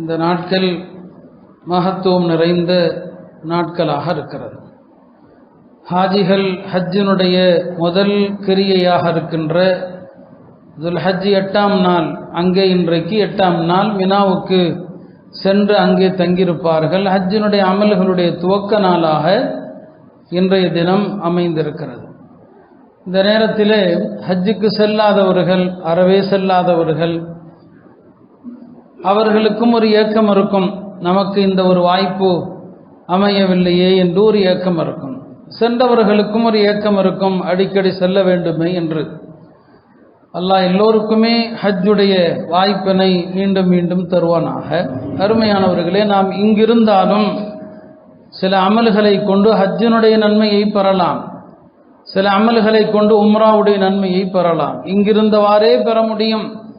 இந்த நாட்கள் மகத்துவம் நிறைந்த நாட்களாக இருக்கிறது. ஹாஜிகள் ஹஜ்ஜினுடைய முதல் கிரியையாக இருக்கின்ற துல் ஹஜ் எட்டாம் நாள் அங்கே இன்றைக்கு எட்டாம் நாள் மினாவுக்கு சென்று அங்கே தங்கியிருப்பார்கள். ஹஜ்ஜினுடைய அமல்களுடைய துவக்க நாளாக இன்றைய தினம் அமைந்திருக்கிறது. இந்த நேரத்தில் ஹஜ்ஜுக்கு செல்லாதவர்கள் அறவே செல்லாதவர்கள் அவர்களுக்கும் ஒரு ஏக்கம் இருக்கும். நமக்கு இந்த ஒரு வாய்ப்பு அமையவில்லையே என்று ஒரு ஏக்கம் இருக்கும். சென்றவர்களுக்கும் ஒரு ஏக்கம் இருக்கும். அடிக்கடி செல்ல வேண்டுமே என்று. அல்லாஹ் எல்லோருக்குமே ஹஜ்ஜுடைய வாய்ப்பினை மீண்டும் மீண்டும் தருவானாக. அருமையானவர்களே நாம் இங்கிருந்தாலும் சில அமல்களை கொண்டு ஹஜ்ஜினுடைய நன்மையை பெறலாம். சில அமல்களை கொண்டு உம்ராவுடைய நன்மையை பெறலாம். இங்கிருந்தவாறே பெற முடியும்.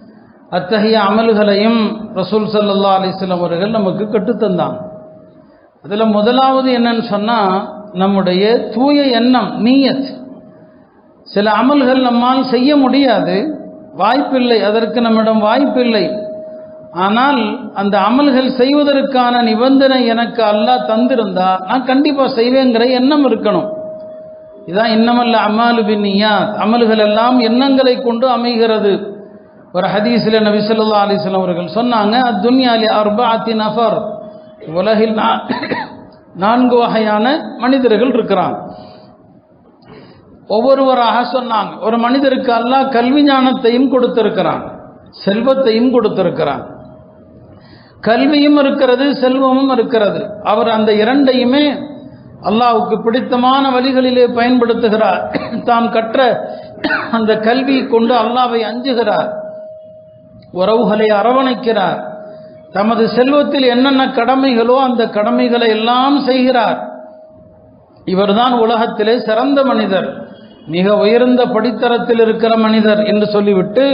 அத்தகைய அமல்களையும் ரசூல் சல்லா அலிஸ்லாம் அவர்கள் நமக்கு கற்றுத்தந்தான். அதில் முதலாவது என்னன்னு சொன்னால் நம்முடைய தூய எண்ணம் நீயத். சில அமல்கள் நம்மால் செய்ய முடியாது வாய்ப்பில்லை அதற்கு நம்மிடம் வாய்ப்பில்லை. ஆனால் அந்த அமல்கள் செய்வதற்கான நிபந்தனை எனக்கு அல்லாஹ் தந்திருந்தா நான் கண்டிப்பாக செய்வேங்கிற எண்ணம் இருக்கணும். இதான் இன்னமல்ல அம்மாலு பின்னியா அமல்கள் எல்லாம் எண்ணங்களை கொண்டு அமைகிறது. ஒரு ஹதீஸில் நபி சொல்லா அலிஸ்லாம் அவர்கள் சொன்னாங்க அத்துன்யாலி அர்பாத்தி நஃபர். உலகில் நான்கு வகையான மனிதர்கள் இருக்கிறாங்க. ஒவ்வொருவராக சொன்னாங்க ஒரு மனிதருக்கு அல்லாஹ் கல்வி ஞானத்தையும் கொடுத்திருக்கிறான் செல்வத்தையும் கொடுத்திருக்கிறான். கல்வியும் இருக்கிறது செல்வமும் இருக்கிறது. அவர் அந்த இரண்டையுமே அல்லாவுக்கு பிடித்தமான வழிகளிலே பயன்படுத்துகிறார். தாம் கற்ற அந்த கல்வி கொண்டு அல்லாவை அஞ்சுகிறார். உறவுகளை அரவணைக்கிறார். தமது செல்வத்தில் என்னென்ன கடமைகளோ அந்த கடமைகளை எல்லாம் செய்கிறார். இவர்தான் உலகத்திலே சிறந்த மனிதர். மிக உயர்ந்த படித்தரத்தில் இருக்கிற மனிதர் என்று சொல்லிவிட்டு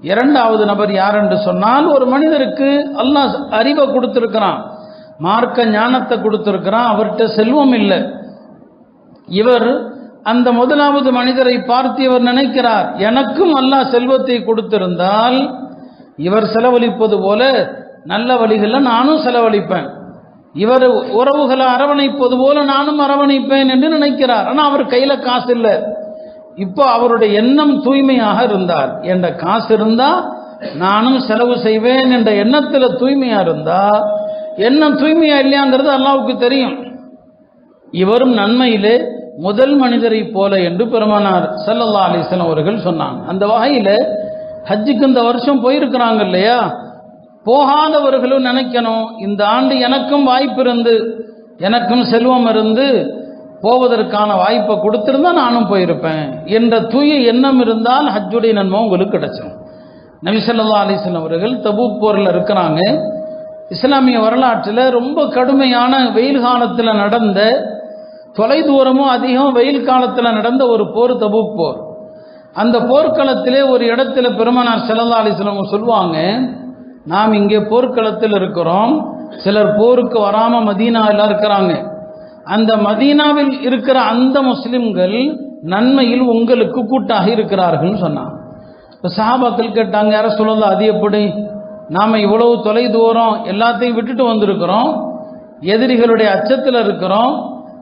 இரண்டாவது நபர் யார் என்று சொன்னால் ஒரு மனிதருக்கு அல்லாஹ் அறிவை கொடுத்திருக்கிறான். மார்க்க ஞானத்தை கொடுத்திருக்கிறான். அவர்கிட்ட செல்வம் இல்லை. இவர் அந்த முதலாவது மனிதரை பார்த்து இவர் நினைக்கிறார் எனக்கும் அல்லாஹ் செல்வத்தை கொடுத்திருந்தால் இவர் செலவழிப்பது போல நல்ல வழிகளில் நானும் செலவழிப்பேன். இவர் உறவுகளை அரவணைப்பது போல நானும் அரவணைப்பேன் என்று நினைக்கிறார். ஆனால் அவர் கையில் காசு இல்லை. இப்போ அவருடைய எண்ணம் தூய்மையாக இருந்தார் என்ற காசு இருந்தால் நானும் செலவு செய்வேன் என்ற எண்ணத்தில் தூய்மையாக இருந்தால் எண்ணம் தூய்மையா இல்லையாங்கிறது அல்லாவுக்கு தெரியும். இவரும் நன்மையிலே முதல் மனிதரை போல என்று பெருமானார் சல்லல்லா அலிஸ்லாம் அவர்கள் சொன்னாங்க. அந்த வகையில் ஹஜ்ஜுக்கு இந்த வருஷம் போயிருக்கிறாங்க இல்லையா? போகாதவர்களும் நினைக்கணும் இந்த ஆண்டு எனக்கும் வாய்ப்பு இருந்து எனக்கும் செல்வம் இருந்து போவதற்கான வாய்ப்பை கொடுத்திருந்தா நானும் போயிருப்பேன். என்ற தூய எண்ணம் இருந்தால் ஹஜ்ஜுடைய நன்மை உங்களுக்கு கிடைச்சிடும் நபிசல்லா அலிஸ்லாம் அவர்கள் தபூக் போரில் இருக்கிறாங்க. இஸ்லாமிய வரலாற்றில் ரொம்ப கடுமையான வெயில் காலத்தில் நடந்த தொலைதூரமும் அதிகம் வெயில் காலத்தில் நடந்த ஒரு போர் தபூக் போர். அந்த போர்க்களத்திலே ஒரு இடத்துல பெருமனார் செல்லல்லா அலிஸ்லாம் சொல்லுவாங்க நாம் இங்கே போர்க்களத்தில் இருக்கிறோம் சிலர் போருக்கு வராமல் மதீனாவில் இருக்கிறாங்க. அந்த மதீனாவில் இருக்கிற அந்த முஸ்லிம்கள் நன்மையில் உங்களுக்கு கூட்டாக இருக்கிறார்கள் சொன்னாங்க. இப்போ சாபாக்கள் கேட்டாங்க யார சொல்லலாம் அது எப்படி? நாம் இவ்வளவு தொலை தூரம் எல்லாத்தையும் விட்டுட்டு வந்திருக்கிறோம். எதிரிகளுடைய அச்சத்தில் இருக்கிறோம்.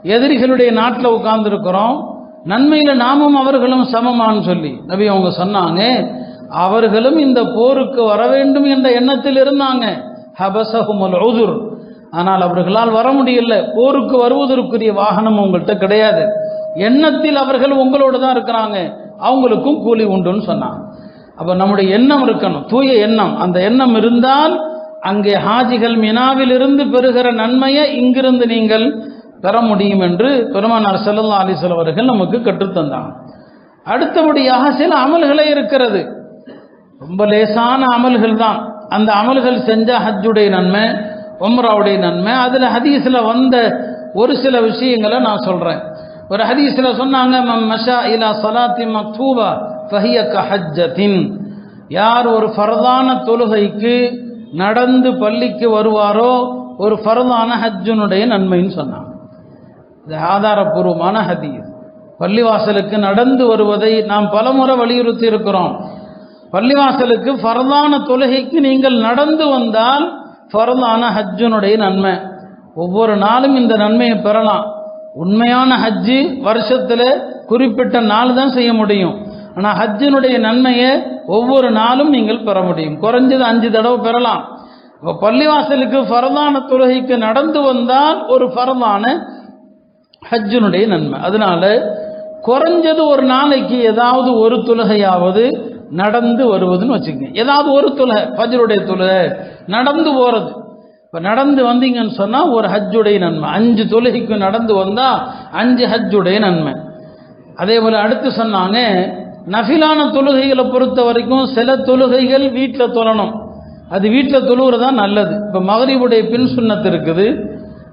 எதிரிகளுடைய நாட்டில் உட்கார்ந்துருக்கிறோம். நன்மையில் நாமும் அவர்களும் சமமான்னு சொல்லி நபி அவங்க சொன்னாங்க அவர்களும் இந்த போருக்கு வர வேண்டும் என்ற எண்ணத்தில் இருந்தாங்க. ஹபசஹுமல் உதுர் ஆனால் அவர்களால் வர முடியல. போருக்கு வருவதற்குரிய வாகனம் உங்கள்கிட்ட கிடையாது. எண்ணத்தில் அவர்கள் உங்களோடு தான் இருக்கிறாங்க. அவங்களுக்கும் கூலி உண்டுன்னு சொன்னாங்க. அப்போ நம்முடைய எண்ணம் இருக்கணும். தூய எண்ணம். அந்த எண்ணம் இருந்தால் அங்கே ஹாஜிகள் மினாவில் இருந்து பெறுகிற நன்மையை இங்கிருந்து நீங்கள் பெற முடியும் என்று பெருமானார் செல்லல்லா அலிசல் அவர்கள் நமக்கு கற்றுத்தந்தாங்க அடுத்தபடியாக சில அமல்களே இருக்கிறது. ரொம்ப லேசான அமல்கள் தான். அந்த அமல்கள் செஞ்ச ஹஜ்ஜுடைய நன்மை உம்ராவுடைய நன்மை அதில் ஹதீஸில் வந்த ஒரு சில விஷயங்களை நான் சொல்கிறேன் ஒரு ஹதீஸில் சொன்னாங்க மஷா இலா சலாத்தி மக்தூபா ஃபஹிய கஹஜத்தின் யார் ஒரு ஃபரதான தொழுகைக்கு நடந்து பள்ளிக்கு வருவாரோ ஒரு ஃபரதான ஹஜ்ஜுனுடைய நன்மைன்னு சொன்னாங்க. இது ஆதாரபூர்வமான ஹதீஸ். பள்ளிவாசலுக்கு நடந்து வருவதை நாம் பலமுறை வலியுறுத்தி இருக்கிறோம் பள்ளிவாசலுக்கு ஃபரதான தொழுகைக்கு நீங்கள் நடந்து வந்தால் ஃபரதான ஹஜ்ஜுனுடைய நன்மை. ஒவ்வொரு நாளும் இந்த நன்மையை பெறலாம். உண்மையான ஹஜ்ஜு வருஷத்தில் குறிப்பிட்ட நாள் தான் செய்ய முடியும். ஆனால் ஹஜ்ஜினுடைய நன்மையை ஒவ்வொரு நாளும் நீங்கள் பெற முடியும். குறைஞ்சது அஞ்சு தடவை பெறலாம். இப்போ பள்ளிவாசலுக்கு ஃபரதான தொழுகைக்கு நடந்து வந்தால் ஒரு ஃபரதான ஹஜ்ஜினுடைய நன்மை. அதனால குறைஞ்சது ஒரு நாளைக்கு ஏதாவது ஒரு தொழுகையாவது நடந்து வருவதுன்னு வச்சுக்கோங்க. ஏதாவது ஒரு தொழுகை ஃபஜ்ருடைய தொழுகை நடந்து போகிறது இப்போ நடந்து வந்தீங்கன்னு சொன்னால் ஒரு ஹஜ்ஜுடைய நன்மை. அஞ்சு தொழுகைக்கு நடந்து வந்தால் அஞ்சு ஹஜ்ஜுடைய நன்மை. அதே போல் அடுத்து சொன்னாங்க நஃபிலான தொழுகைகளை பொறுத்த வரைக்கும் சில தொழுகைகள் வீட்டில் தொழணும். அது வீட்டில் தொழுகிறது தான் நல்லது. இப்போ மகரிபுடைய பின் சுண்ணத்து இருக்குது.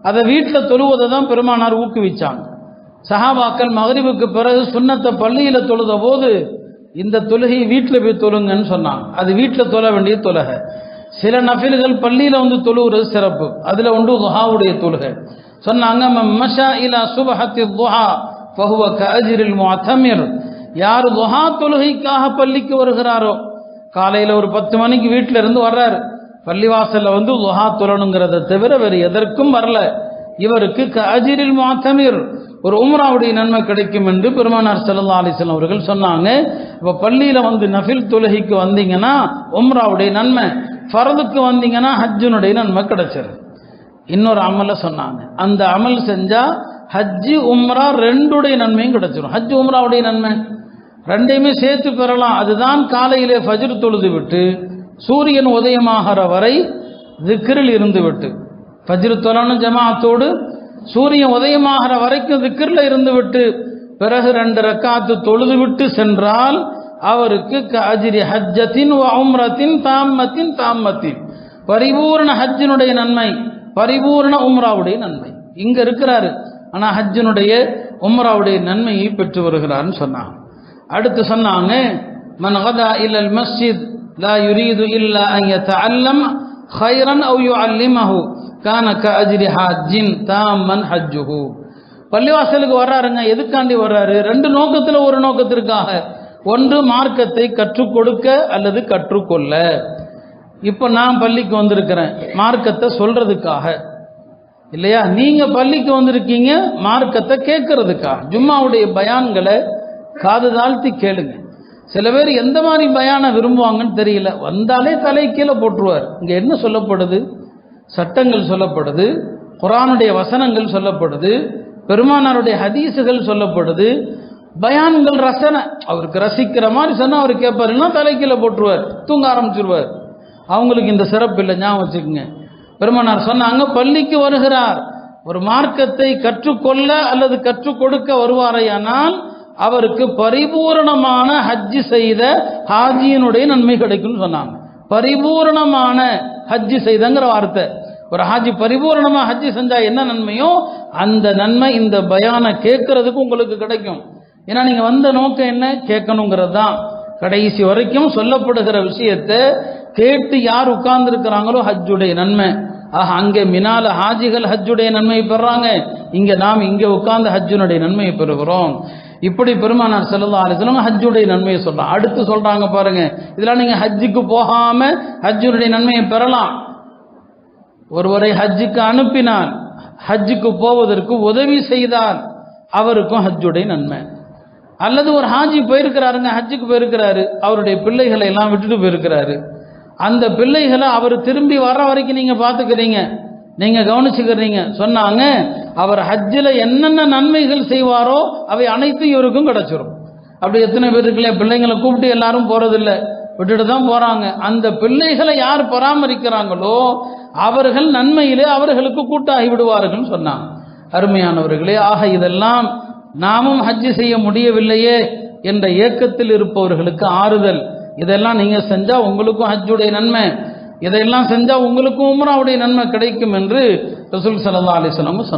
அதை வீட்டில் தொழுவதை தான் பெருமானார் ஊக்குவிச்சாங்க. சஹாபாக்கள் மகரிவுக்கு பிறகு சுண்ணத்தை பள்ளியில் தொழுத போது இந்த தொழுகை வீட்டில் போய் தொழுங்கன்னு சொன்னாங்க. அது வீட்டில் தொழ வேண்டிய தொழுகை. சில நஃபில்கள் பள்ளியில் வந்து தொழுகிறது சிறப்பு. அதில் உண்டு துஹாவுடைய தொழுகை. சொன்னாங்க மஷா இலா சுபஹத்தி துஹா ஃபஹுவ கஅஜ்ரில் முஅத்தமிர். யார் துஹா தொழுகைக்காக பள்ளிக்கு வருகிறாரோ காலையில் ஒரு பத்து மணிக்கு வீட்டில் இருந்து வர்றாரு. பள்ளிவாசலில் வந்து லுஹா தொழணுங்கிறத தவிர வேறு எதற்கும் வரல. இவருக்கு கஅஜ்ரில் மாத்தமீர் ஒரு உம்ராவுடைய நன்மை கிடைக்கும் என்று பெருமானார் செல்லல்லா அலிஸ்லாம் அவர்கள் சொன்னாங்க. இப்போ பள்ளியில் வந்து நஃபில் தொழுகைக்கு வந்தீங்கன்னா உம்ராவுடைய நன்மை. ஃபரதுக்கு வந்தீங்கன்னா ஹஜ்ஜுனுடைய நன்மை கிடைச்சிரு இன்னொரு அமலை சொன்னாங்க. அந்த அமல் செஞ்சா ஹஜ்ஜு உம்ரா ரெண்டுடைய நன்மையும் கிடைச்சிரும். ஹஜ் உம்ராவுடைய நன்மை. ரெண்டையுமே சேர்த்து பெறலாம். அதுதான் காலையிலே ஃபஜ்ரு தொழுது விட்டு சூரியன் உதயமாகிற வரை திக்ரில் இருந்துவிட்டு. ஃபஜ்ரு ஃபஜ்ர் ஜமாத்தோடு சூரியன் உதயமாகிற வரைக்கும் திக்ரில் இருந்துவிட்டு பிறகு ரெண்டு ரக்காத்து தொழுதுவிட்டு சென்றால் அவருக்கு அஜிரி ஹஜ்ஜத்தின் உம்ரத்தின் தாம்மத்தின் தாம்மத்தின். பரிபூர்ண ஹஜ்ஜினுடைய நன்மை பரிபூர்ண உம்ராவுடைய நன்மை. இங்க இருக்கிறாரு. ஆனா ஹஜ்ஜினுடைய உம்ராவுடைய நன்மையை பெற்று வருகிறார்னு சொன்னாங்க. அடுத்து சொன்னாங்க மன் கதா இல்லல் மஸ்ஜித் லா யுரீது இல்லா அன் யதஅல்லம் خيرا او يعلمه كان كاجر حاج تاما حجه பள்ளிவாசலுக்கு வர்றாருங்க எதுக்காண்டி வர்றாரு ரெண்டு நோக்கத்தில் ஒரு நோக்கத்திற்காக ஒன்று மார்க்கத்தை கற்றுக் கொடுக்க அல்லது கற்றுக்கொள்ள இப்போ நான் பள்ளிக்கு வந்திருக்கிறேன் மார்க்கத்தை சொல்றதுக்காக இல்லையா நீங்க பள்ளிக்கு வந்திருக்கீங்க மார்க்கத்தை கேட்கறதுக்காக ஜும்மாவுடைய பயான்களை காது தாழ்த்தி கேளுங்க சில பேர் எந்த மாதிரி பயானை விரும்புவாங்கன்னு தெரியல. வந்தாலே தலை கீழே போட்டுருவார். இங்கே என்ன சொல்லப்படுது? சட்டங்கள் சொல்லப்படுது. குரானுடைய வசனங்கள் சொல்லப்படுது. பெருமானாருடைய ஹதீஸுகள் சொல்லப்படுது. பயான்கள் ரசனை. அவருக்கு ரசிக்கிற மாதிரி சொன்னால் அவர் கேட்பாருன்னா தலைக்கீழே போட்டுருவார். தூங்க ஆரம்பிச்சிருவார். அவங்களுக்கு இந்த சிறப்பு இல்லை. ஞாபகம் வச்சுக்கோங்க. பெருமானார் சொன்னாங்க பள்ளிக்கு வருகிறார். ஒரு மார்க்கத்தை கற்றுக்கொள்ள அல்லது கற்றுக் கொடுக்க வருவாரையானால் அவருக்கு பரிபூரணமான ஹஜ்ஜு செய்த ஹாஜியினுடைய நன்மை கிடைக்கும்னு சொன்னாங்க. பரிபூரணமான ஹஜ்ஜு செய்தங்கிற வார்த்தை. ஒரு ஹாஜி பரிபூரணமாக ஹஜ்ஜு செஞ்சால் என்ன நன்மையோ அந்த நன்மை இந்த பயானை கேட்கறதுக்கு உங்களுக்கு கிடைக்கும். ஏன்னா நீங்கள் வந்த நோக்கம் என்ன? கேட்கணுங்கிறது தான். கடைசி வரைக்கும் சொல்லப்படுகிற விஷயத்தை கேட்டு யார் உட்கார்ந்துருக்கிறாங்களோ ஹஜ்ஜுடைய நன்மை. ஆக அங்கே மினால ஹாஜிகள் ஹஜ்ஜுடைய நன்மையை பெறாங்க. இங்கே நாம் இங்கே உட்கார்ந்து ஹஜ்ஜுனுடைய நன்மையை பெறுகிறோம். இப்படி பெருமானார் செல்லல்லா அலிஸ்லாம் ஹஜ்ஜுடைய நன்மையை சொல்றாங்க. அடுத்து சொல்றாங்க பாருங்க. இதெல்லாம் நீங்க ஹஜ்ஜுக்கு போகாம ஹஜ்ஜுடைய நன்மையை பெறலாம். ஒருவரை ஹஜ்ஜுக்கு அனுப்பினார் ஹஜ்ஜுக்கு போவதற்கு உதவி செய்தார் அவருக்கும் ஹஜ்ஜுடைய நன்மை. அல்லது ஒரு ஹாஜி போயிருக்கிறாருங்க ஹஜ்ஜுக்கு போயிருக்கிறாரு. அவருடைய பிள்ளைகளை எல்லாம் விட்டுட்டு போயிருக்கிறாரு. அந்த பிள்ளைகளை அவர் திரும்பி வர்ற வரைக்கும் நீங்க பார்த்துக்கிறீங்க. நீங்க கவனிச்சுக்கிறீங்க. சொன்னாங்க அவர் ஹஜ்ஜில் என்னென்ன நன்மைகள் செய்வாரோ அவை அனைத்தும் இவருக்கும் கிடைச்சிரும். அப்படி எத்தனை பேர் இருக்குல்ல பிள்ளைங்களை கூப்பிட்டு எல்லாரும் போறதில்லை. விட்டுட்டு தான் போறாங்க. அந்த பிள்ளைகளை யார் பராமரிக்கிறாங்களோ அவர்கள் நன்மையிலே அவர்களுக்கு கூட்டாகி விடுவார்கள் சொன்னாங்க. அருமையானவர்களே ஆக இதெல்லாம் நாமும் ஹஜ்ஜு செய்ய முடியவில்லையே என்ற ஏக்கத்தில் இருப்பவர்களுக்கு ஆறுதல். இதெல்லாம் நீங்க செஞ்சா உங்களுக்கும் ஹஜ்ஜுடைய நன்மை. இதையெல்லாம் செஞ்சா உங்களுக்கும் உம்ராவுடைய நன்மை கிடைக்கும் என்று ரசூல் சல்லா அலிஸ்லாமும்